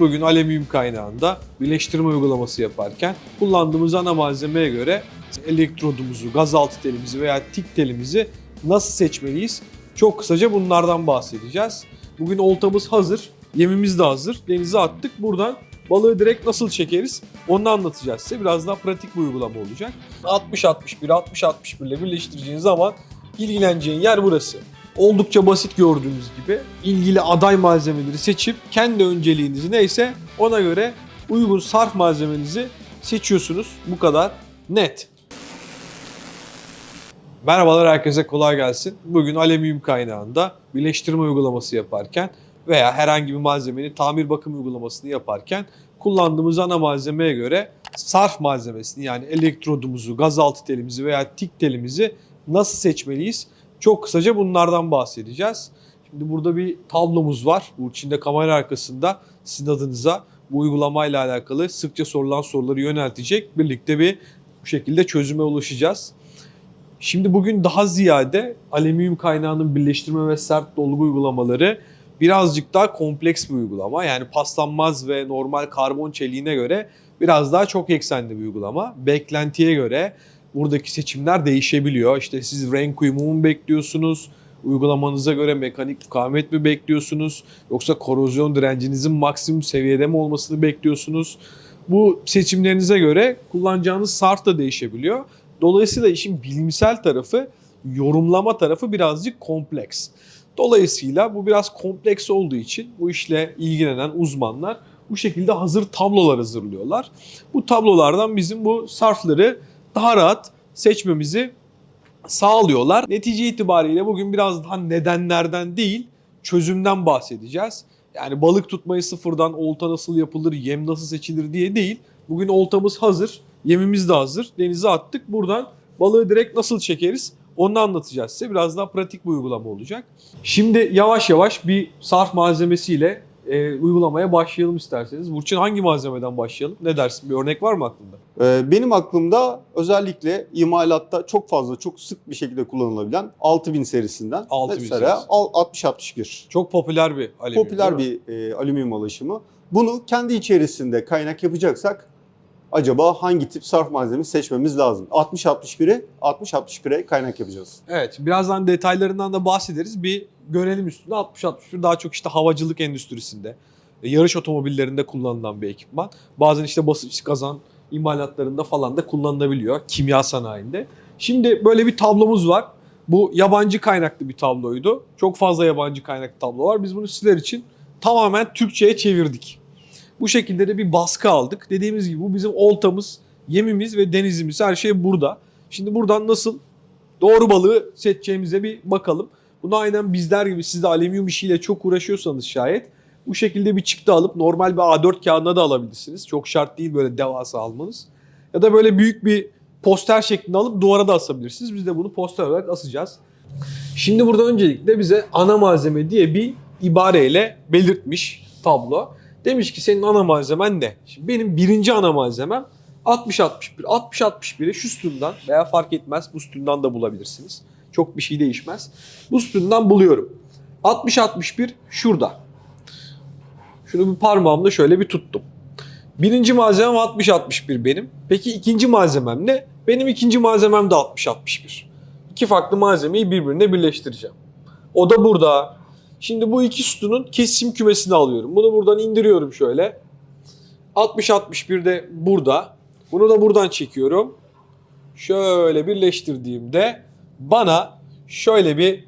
bugün alüminyum kaynağında birleştirme uygulaması yaparken kullandığımız ana malzemeye göre elektrodumuzu, gazaltı telimizi veya tik telimizi nasıl seçmeliyiz? Çok kısaca bunlardan bahsedeceğiz. Bugün oltamız hazır, yemimiz de hazır. Denize attık. Buradan balığı direkt nasıl çekeriz? Onu anlatacağız size. Biraz daha pratik bir uygulama olacak. 60-61, 60-61 ile birleştireceğin zaman ilgileneceğin yer burası. Oldukça basit gördüğünüz gibi ilgili aday malzemeleri seçip kendi önceliğiniz neyse ona göre uygun sarf malzemenizi seçiyorsunuz. Bu kadar net. Merhabalar herkese kolay gelsin. Bugün alüminyum kaynağında birleştirme uygulaması yaparken veya herhangi bir malzemenin tamir bakım uygulamasını yaparken kullandığımız ana malzemeye göre sarf malzemesini yani elektrodumuzu, gazaltı telimizi veya tik telimizi nasıl seçmeliyiz? Çok kısaca bunlardan bahsedeceğiz. Şimdi burada bir tablomuz var. Bu içinde kamera arkasında sizin adınıza bu uygulamayla alakalı sıkça sorulan soruları yöneltecek. Birlikte bir bu şekilde çözüme ulaşacağız. Şimdi bugün daha ziyade alüminyum kaynağının birleştirme ve sert dolgu uygulamaları birazcık daha kompleks bir uygulama. Yani paslanmaz ve normal karbon çeliğine göre biraz daha çok eksenli bir uygulama. Beklentiye göre buradaki seçimler değişebiliyor. İşte siz renk uyumu mu bekliyorsunuz? Uygulamanıza göre mekanik mukavemet mi bekliyorsunuz? Yoksa korozyon direncinizin maksimum seviyede mi olmasını bekliyorsunuz? Bu seçimlerinize göre kullanacağınız sarf da değişebiliyor. Dolayısıyla işin bilimsel tarafı, yorumlama tarafı birazcık kompleks. Dolayısıyla bu biraz kompleks olduğu için bu işle ilgilenen uzmanlar bu şekilde hazır tablolar hazırlıyorlar. Bu tablolardan bizim bu sarfları daha rahat seçmemizi sağlıyorlar. Netice itibariyle bugün biraz daha nedenlerden değil, çözümden bahsedeceğiz. Yani balık tutmayı sıfırdan olta nasıl yapılır, yem nasıl seçilir diye değil. Bugün oltamız hazır, yemimiz de hazır. Denize attık. Buradan balığı direkt nasıl çekeriz onu anlatacağız size. Biraz daha pratik bir uygulama olacak. Şimdi yavaş yavaş bir sarf malzemesiyle e, uygulamaya başlayalım isterseniz. Burçin hangi malzemeden başlayalım? Ne dersin? Bir örnek var mı aklında? Ee, Benim aklımda özellikle imalatta çok fazla, çok sık bir şekilde kullanılabilen 6000 serisinden 6000 mesela serisi. al- 60-61. Çok popüler bir alüminyum. Popüler bir e, alüminyum alaşımı. Bunu kendi içerisinde kaynak yapacaksak acaba hangi tip sarf malzeme seçmemiz lazım? 60-61'e 60-61'e kaynak yapacağız. Evet, birazdan detaylarından da bahsederiz. Bir görelim üstünde 60-61 daha çok işte havacılık endüstrisinde, e, yarış otomobillerinde kullanılan bir ekipman. Bazen işte basınç kazan imalatlarında falan da kullanılabiliyor kimya sanayinde. Şimdi böyle bir tablomuz var. Bu yabancı kaynaklı bir tabloydu. Çok fazla yabancı kaynaklı tablo var. Biz bunu sizler için tamamen Türkçe'ye çevirdik. Bu şekilde de bir baskı aldık. Dediğimiz gibi bu bizim oltamız, yemimiz ve denizimiz her şey burada. Şimdi buradan nasıl doğru balığı seçeceğimize bir bakalım. Bunu aynen bizler gibi siz de alüminyum işiyle çok uğraşıyorsanız şayet bu şekilde bir çıktı alıp normal bir A4 kağıdına da alabilirsiniz. Çok şart değil böyle devasa almanız. Ya da böyle büyük bir poster şeklinde alıp duvara da asabilirsiniz. Biz de bunu poster olarak asacağız. Şimdi burada öncelikle bize ana malzeme diye bir ibareyle belirtmiş tablo. Demiş ki senin ana malzemen ne? Şimdi benim birinci ana malzemem 60-61. 60-61'i şu sütundan veya fark etmez bu sütundan da bulabilirsiniz. Çok bir şey değişmez. Bu sütundan buluyorum. 60-61 şurada. Şunu bir parmağımla şöyle bir tuttum. Birinci malzemem 60-61 benim. Peki ikinci malzemem ne? Benim ikinci malzemem de 60-61. İki farklı malzemeyi birbirine birleştireceğim. O da burada. Şimdi bu iki sütunun kesim kümesini alıyorum. Bunu buradan indiriyorum şöyle. 60-61 de burada. Bunu da buradan çekiyorum. Şöyle birleştirdiğimde bana şöyle bir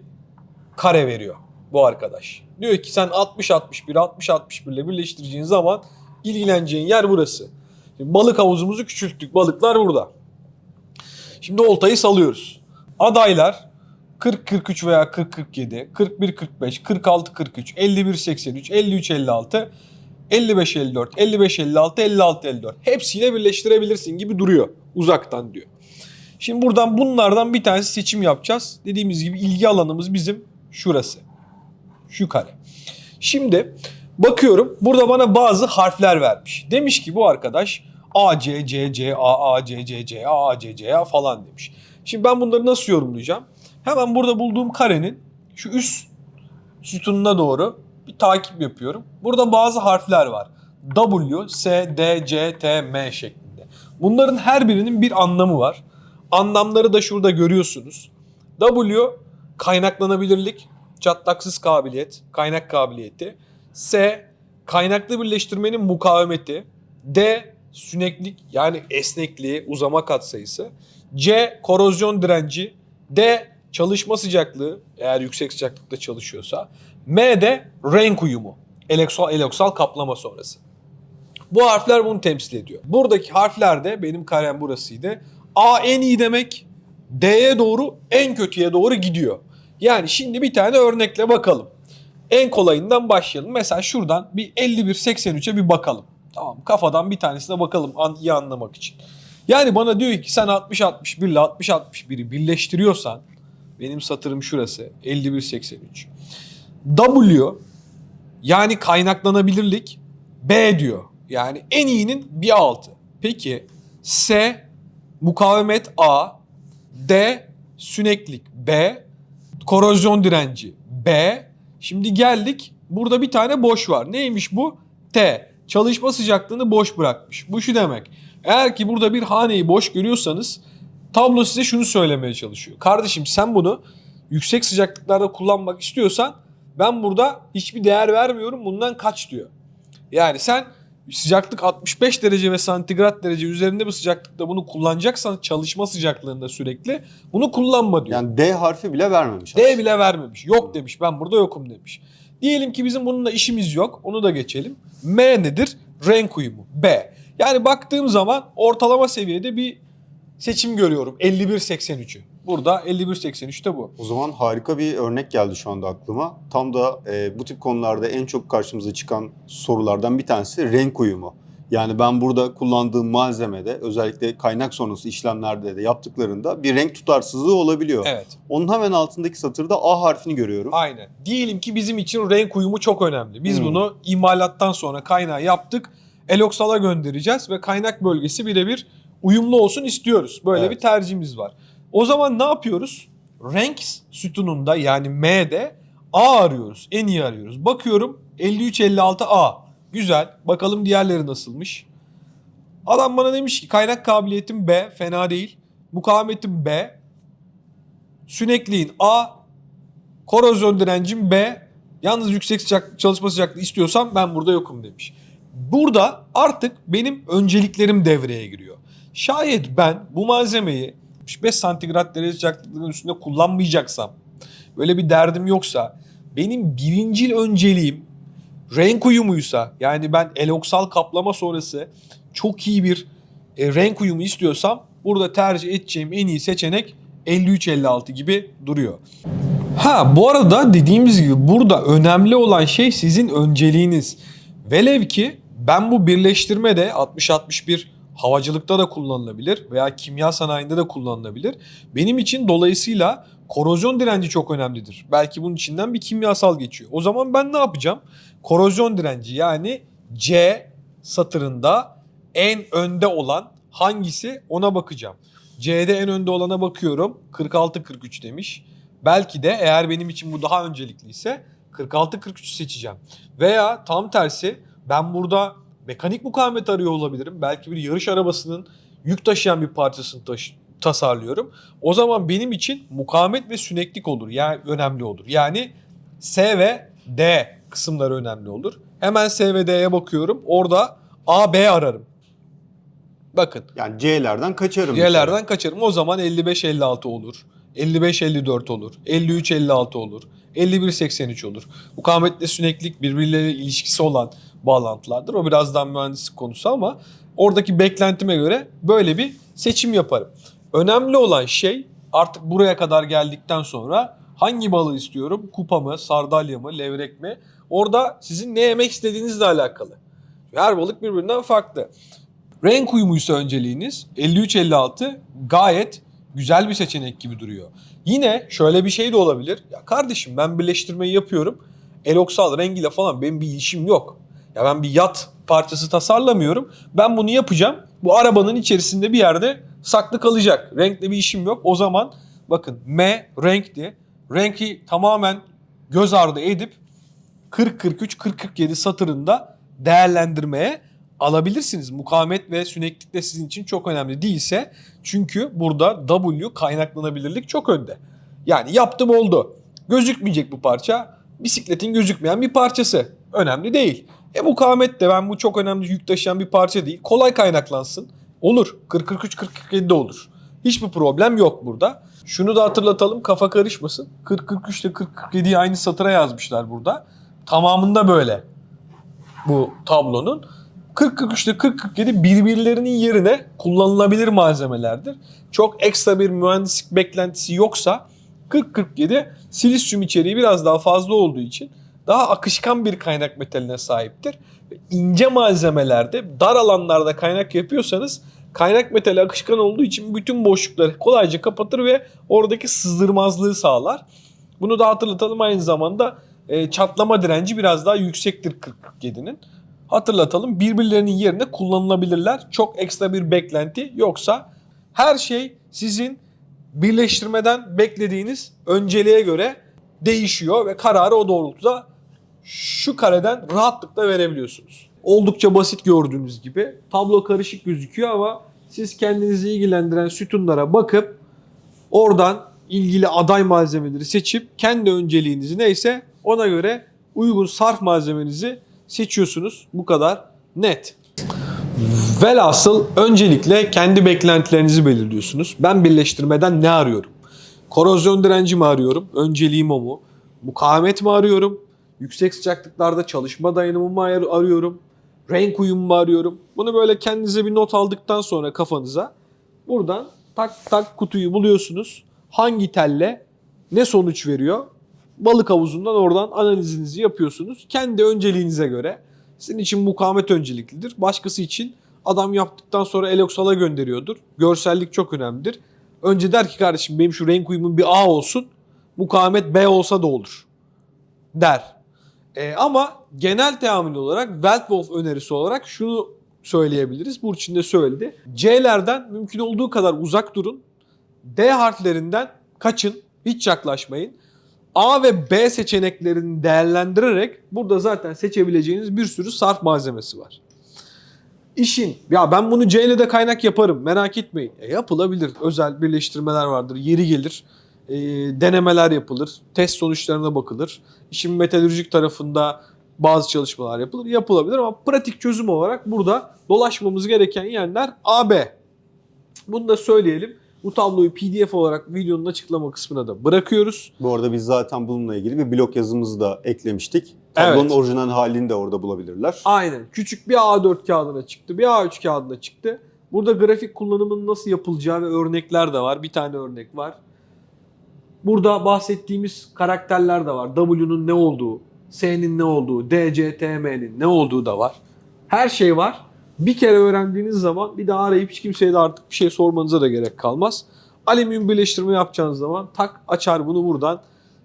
kare veriyor bu arkadaş. Diyor ki sen 60-61, 60-61 ile birleştireceğin zaman ilgileneceğin yer burası. Şimdi balık havuzumuzu küçülttük. Balıklar burada. Şimdi oltayı salıyoruz. Adaylar 40-43 veya 40-47, 41-45, 46-43, 51-83, 53-56, 55-54, 55-56, 56-54 hepsiyle birleştirebilirsin gibi duruyor uzaktan diyor. Şimdi buradan bunlardan bir tanesi seçim yapacağız. Dediğimiz gibi ilgi alanımız bizim şurası. Şu kare. Şimdi bakıyorum burada bana bazı harfler vermiş. Demiş ki bu arkadaş A, C, C, C, A, A, C, C, C, A, A, C, C, A falan demiş. Şimdi ben bunları nasıl yorumlayacağım? Hemen burada bulduğum karenin şu üst sütununa doğru bir takip yapıyorum. Burada bazı harfler var. W, S, D, C, T, M şeklinde. Bunların her birinin bir anlamı var. Anlamları da şurada görüyorsunuz. W kaynaklanabilirlik, çatlaksız kabiliyet, kaynak kabiliyeti. S kaynaklı birleştirmenin mukavemeti. D süneklik yani esnekliği, uzama katsayısı. C korozyon direnci. D çalışma sıcaklığı eğer yüksek sıcaklıkta çalışıyorsa. M de renk uyumu. Eleksal, eleksal kaplama sonrası. Bu harfler bunu temsil ediyor. Buradaki harfler de benim karem burasıydı. A en iyi demek D'ye doğru en kötüye doğru gidiyor. Yani şimdi bir tane örnekle bakalım. En kolayından başlayalım. Mesela şuradan bir 51-83'e bir bakalım. Tamam kafadan bir tanesine bakalım an, iyi anlamak için. Yani bana diyor ki sen 60-61 ile 60-61'i birleştiriyorsan benim satırım şurası 51-83. W yani kaynaklanabilirlik B diyor. Yani en iyinin bir altı. Peki S mukavemet A, D süneklik B, korozyon direnci B. Şimdi geldik burada bir tane boş var. Neymiş bu? T. Çalışma sıcaklığını boş bırakmış. Bu şu demek. Eğer ki burada bir haneyi boş görüyorsanız tablo size şunu söylemeye çalışıyor. Kardeşim sen bunu yüksek sıcaklıklarda kullanmak istiyorsan ben burada hiçbir değer vermiyorum bundan kaç diyor. Yani sen sıcaklık 65 derece ve santigrat derece üzerinde bir sıcaklıkta bunu kullanacaksan çalışma sıcaklığında sürekli bunu kullanma diyor. Yani D harfi bile vermemiş. D aslında. bile vermemiş. Yok demiş ben burada yokum demiş. Diyelim ki bizim bununla işimiz yok. Onu da geçelim. M nedir? Renk uyumu. B. Yani baktığım zaman ortalama seviyede bir seçim görüyorum. 51-83'ü. Burada 51-83'te bu. O zaman harika bir örnek geldi şu anda aklıma. Tam da e, bu tip konularda en çok karşımıza çıkan sorulardan bir tanesi renk uyumu. Yani ben burada kullandığım malzemede özellikle kaynak sonrası işlemlerde de yaptıklarında bir renk tutarsızlığı olabiliyor. Evet. Onun hemen altındaki satırda A harfini görüyorum. Aynen. Diyelim ki bizim için renk uyumu çok önemli. Biz Hmm. bunu imalattan sonra kaynağı yaptık. Eloxal'a göndereceğiz ve kaynak bölgesi birebir uyumlu olsun istiyoruz. Böyle Evet. bir tercihimiz var. O zaman ne yapıyoruz? Renk sütununda yani M'de A arıyoruz. En iyi arıyoruz. Bakıyorum 53-56A. Güzel. Bakalım diğerleri nasılmış. Adam bana demiş ki kaynak kabiliyetim B. Fena değil. Mukavemetim B. Sünekliğin A. Korozyon direncim B. Yalnız yüksek sıcak çalışma sıcaklığı istiyorsam ben burada yokum demiş. Burada artık benim önceliklerim devreye giriyor. Şayet ben bu malzemeyi 65 santigrat derece sıcaklığının üstünde kullanmayacaksam, böyle bir derdim yoksa, benim birincil önceliğim renk uyumuysa, yani ben eloksal kaplama sonrası çok iyi bir e, renk uyumu istiyorsam, burada tercih edeceğim en iyi seçenek 53-56 gibi duruyor. Ha bu arada dediğimiz gibi burada önemli olan şey sizin önceliğiniz. Velev ki ben bu birleştirme de 60-61 havacılıkta da kullanılabilir veya kimya sanayinde de kullanılabilir. Benim için dolayısıyla korozyon direnci çok önemlidir. Belki bunun içinden bir kimyasal geçiyor. O zaman ben ne yapacağım? Korozyon direnci yani C satırında en önde olan hangisi ona bakacağım. C'de en önde olana bakıyorum. 46-43 demiş. Belki de eğer benim için bu daha öncelikliyse 46-43 seçeceğim. Veya tam tersi ben burada mekanik mukavemet arıyor olabilirim. Belki bir yarış arabasının yük taşıyan bir parçasını taşı- tasarlıyorum. O zaman benim için mukavemet ve süneklik olur. Yani önemli olur. Yani S ve D kısımları önemli olur. Hemen S ve D'ye bakıyorum. Orada A, B ararım. Bakın Yani C'lerden kaçarım. bir Diğerlerden kaçarım. O zaman 55-56 olur. 55-54 olur. 53-56 olur. 51-83 olur. Mukavemetle süneklik birbirleriyle ilişkisi olan bağlantılardır. O birazdan mühendislik konusu ama oradaki beklentime göre böyle bir seçim yaparım. Önemli olan şey artık buraya kadar geldikten sonra hangi balığı istiyorum? Kupa mı, sardalya mı, levrek mi? Orada sizin ne yemek istediğinizle alakalı. Her balık birbirinden farklı. Renk uyumuysa önceliğiniz 53-56 gayet güzel bir seçenek gibi duruyor. Yine şöyle bir şey de olabilir. Ya kardeşim ben birleştirmeyi yapıyorum. Eloksal rengiyle falan benim bir işim yok. Ya ben bir yat parçası tasarlamıyorum. Ben bunu yapacağım. Bu arabanın içerisinde bir yerde saklı kalacak. Renkle bir işim yok. O zaman bakın M renkti. Renki tamamen göz ardı edip 40 43 40 47 satırında değerlendirmeye alabilirsiniz. Mukavemet ve süneklik de sizin için çok önemli değilse çünkü burada W kaynaklanabilirlik çok önde. Yani yaptım oldu. Gözükmeyecek bu parça. Bisikletin gözükmeyen bir parçası. Önemli değil. E mukavemet de ben bu çok önemli yük taşıyan bir parça değil. Kolay kaynaklansın. Olur. 40-43-40-47 de olur. Hiçbir problem yok burada. Şunu da hatırlatalım kafa karışmasın. 40-43 ile 40-47'yi aynı satıra yazmışlar burada. Tamamında böyle bu tablonun. 40-43 ile 40-47 birbirlerinin yerine kullanılabilir malzemelerdir. Çok ekstra bir mühendislik beklentisi yoksa 40-47 silisyum içeriği biraz daha fazla olduğu için daha akışkan bir kaynak metaline sahiptir. İnce malzemelerde dar alanlarda kaynak yapıyorsanız kaynak metali akışkan olduğu için bütün boşlukları kolayca kapatır ve oradaki sızdırmazlığı sağlar. Bunu da hatırlatalım aynı zamanda e, çatlama direnci biraz daha yüksektir 40-47'nin. Hatırlatalım birbirlerinin yerine kullanılabilirler. Çok ekstra bir beklenti yoksa her şey sizin birleştirmeden beklediğiniz önceliğe göre değişiyor ve kararı o doğrultuda şu kareden rahatlıkla verebiliyorsunuz. Oldukça basit gördüğünüz gibi. Tablo karışık gözüküyor ama siz kendinizi ilgilendiren sütunlara bakıp oradan ilgili aday malzemeleri seçip kendi önceliğinizi neyse ona göre uygun sarf malzemenizi seçiyorsunuz. Bu kadar net. Velhasıl öncelikle kendi beklentilerinizi belirliyorsunuz. Ben birleştirmeden ne arıyorum? Korozyon direnci mi arıyorum? Önceliğim o mu? Mukavemet mi arıyorum? Yüksek sıcaklıklarda çalışma dayanımı mı ayar- arıyorum? Renk uyumu mu arıyorum? Bunu böyle kendinize bir not aldıktan sonra kafanıza buradan tak tak kutuyu buluyorsunuz. Hangi telle ne sonuç veriyor? Balık havuzundan oradan analizinizi yapıyorsunuz. Kendi önceliğinize göre. Sizin için mukavemet önceliklidir. Başkası için adam yaptıktan sonra Eloxal'a gönderiyordur. Görsellik çok önemlidir. Önce der ki kardeşim benim şu renk uyumum bir A olsun. Mukavemet B olsa da olur. Der. Ee, ama genel teamül olarak Weltwolf önerisi olarak şunu söyleyebiliriz. Burçin de söyledi. C'lerden mümkün olduğu kadar uzak durun. D harflerinden kaçın. Hiç yaklaşmayın. A ve B seçeneklerini değerlendirerek burada zaten seçebileceğiniz bir sürü sarf malzemesi var. İşin ya ben bunu C ile de kaynak yaparım merak etmeyin. E, yapılabilir. Özel birleştirmeler vardır. Yeri gelir. E, denemeler yapılır. Test sonuçlarına bakılır. İşin metalürjik tarafında bazı çalışmalar yapılır. Yapılabilir ama pratik çözüm olarak burada dolaşmamız gereken yerler A, B. Bunu da söyleyelim. Bu tabloyu PDF olarak videonun açıklama kısmına da bırakıyoruz. Bu arada biz zaten bununla ilgili bir blog yazımızı da eklemiştik. Tablonun Evet. orijinal halini de orada bulabilirler. Aynen. Küçük bir A4 kağıdına çıktı, bir A3 kağıdına çıktı. Burada grafik kullanımının nasıl yapılacağı ve örnekler de var. Bir tane örnek var. Burada bahsettiğimiz karakterler de var. W'nun ne olduğu, S'nin ne olduğu, D, C, T, M'nin ne olduğu da var. Her şey var. Bir kere öğrendiğiniz zaman bir daha arayıp hiç kimseye de artık bir şey sormanıza da gerek kalmaz. Alüminyum birleştirme yapacağınız zaman tak açar bunu buradan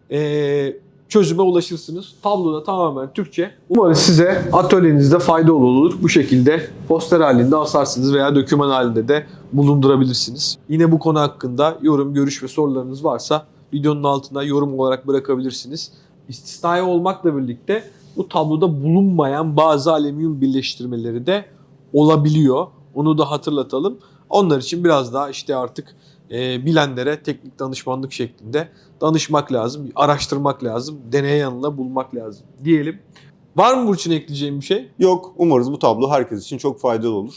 eee, çözüme ulaşırsınız. Tablo da tamamen Türkçe. Umarım size atölyenizde faydalı olur. Bu şekilde poster halinde asarsınız veya döküman halinde de bulundurabilirsiniz. Yine bu konu hakkında yorum, görüş ve sorularınız varsa videonun altına yorum olarak bırakabilirsiniz. İstisnai olmakla birlikte bu tabloda bulunmayan bazı alüminyum birleştirmeleri de olabiliyor. Onu da hatırlatalım. Onlar için biraz daha işte artık e, bilenlere teknik danışmanlık şeklinde danışmak lazım, araştırmak lazım, deneye yanıla bulmak lazım diyelim. Var mı Burçin ekleyeceğim bir şey? Yok umarız bu tablo herkes için çok faydalı olur.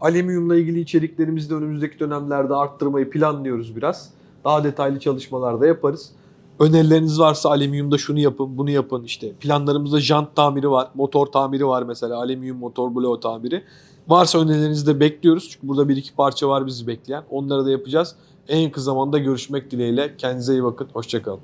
Alüminyumla ilgili içeriklerimizi de önümüzdeki dönemlerde arttırmayı planlıyoruz biraz. Daha detaylı çalışmalar da yaparız. Önerileriniz varsa alüminyumda şunu yapın, bunu yapın. İşte planlarımızda jant tamiri var, motor tamiri var mesela. Alüminyum motor bloğu tamiri. Varsa önerilerinizi de bekliyoruz. Çünkü burada bir iki parça var bizi bekleyen. Onları da yapacağız. En yakın zamanda görüşmek dileğiyle. Kendinize iyi bakın. Hoşçakalın.